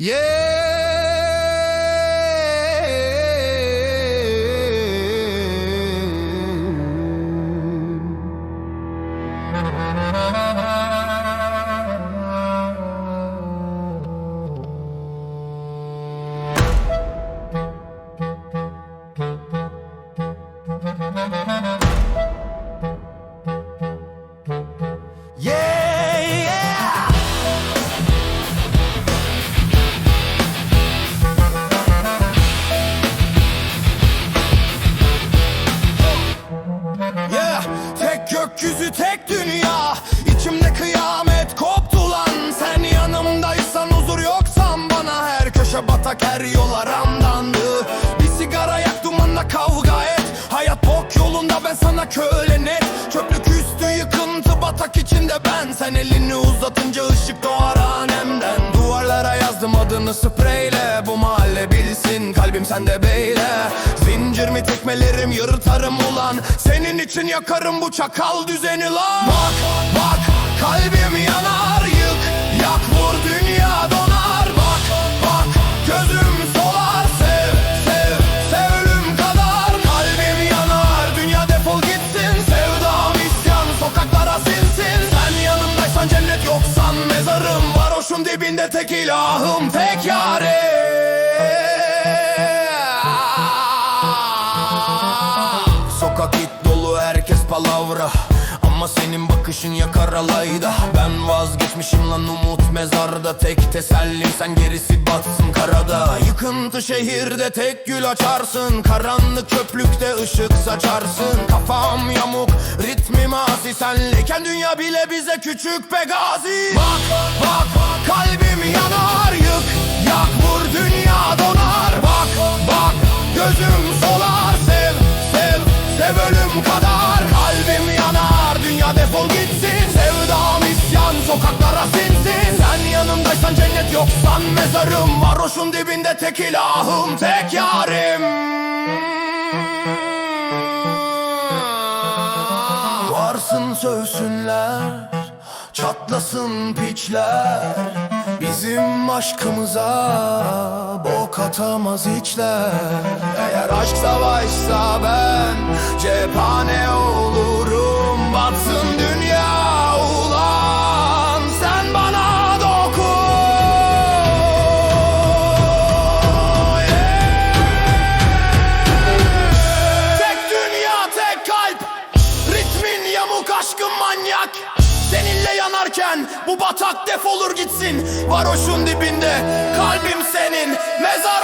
Yeah. Batak her yol aramdandı. Bir sigara yak dumanla kavga et. Hayat bok yolunda ben sana köle net. Çöplük üstü yıkıntı batak içinde ben. Sen elini uzatınca ışık doğar hanemden Duvarlara yazdım adını spreyle. Bu mahalle bilsin kalbim sende beyle. Zincir mi tekmelerim yırtarım ulan. Senin için yakarım bu çakal düzeni lan. Bak bak kalbim yanar yık Yak Varoşun dibinde tek ilahım tek yarim Sokak it dolu herkes palavra. Ama senin bakışın yakar alayda Ben vazgeçmişim lan umut mezarda. Tek tesellim sen gerisi batsın karada. Yıkıntı şehirde tek gül açarsın. Karanlık çöplükte ışık saçarsın. Kafam yamuk ritmim asi. Senleyken dünya bile bize küçük be gazi Bak bak. kalbim yanar yık Yak vur dünya donar. Bak bak gözüm solar. Sev sev sev ölüm kadar. Kalbim yanar dünya defol gitsin. Sevdam isyan sokaklara sinsin. Sen yanımdaysan cennet yoksan mezarım. Varoşun dibinde tek ilahım tek yarim. Varsın sövsünler Çatlasın piçler Bizim aşkımıza Bok atamaz hiçler. Eğer aşk savaşsa ben Cephane olurum Yanarken bu batak defolur gitsin. Varoşun dibinde kalbim senin Mezar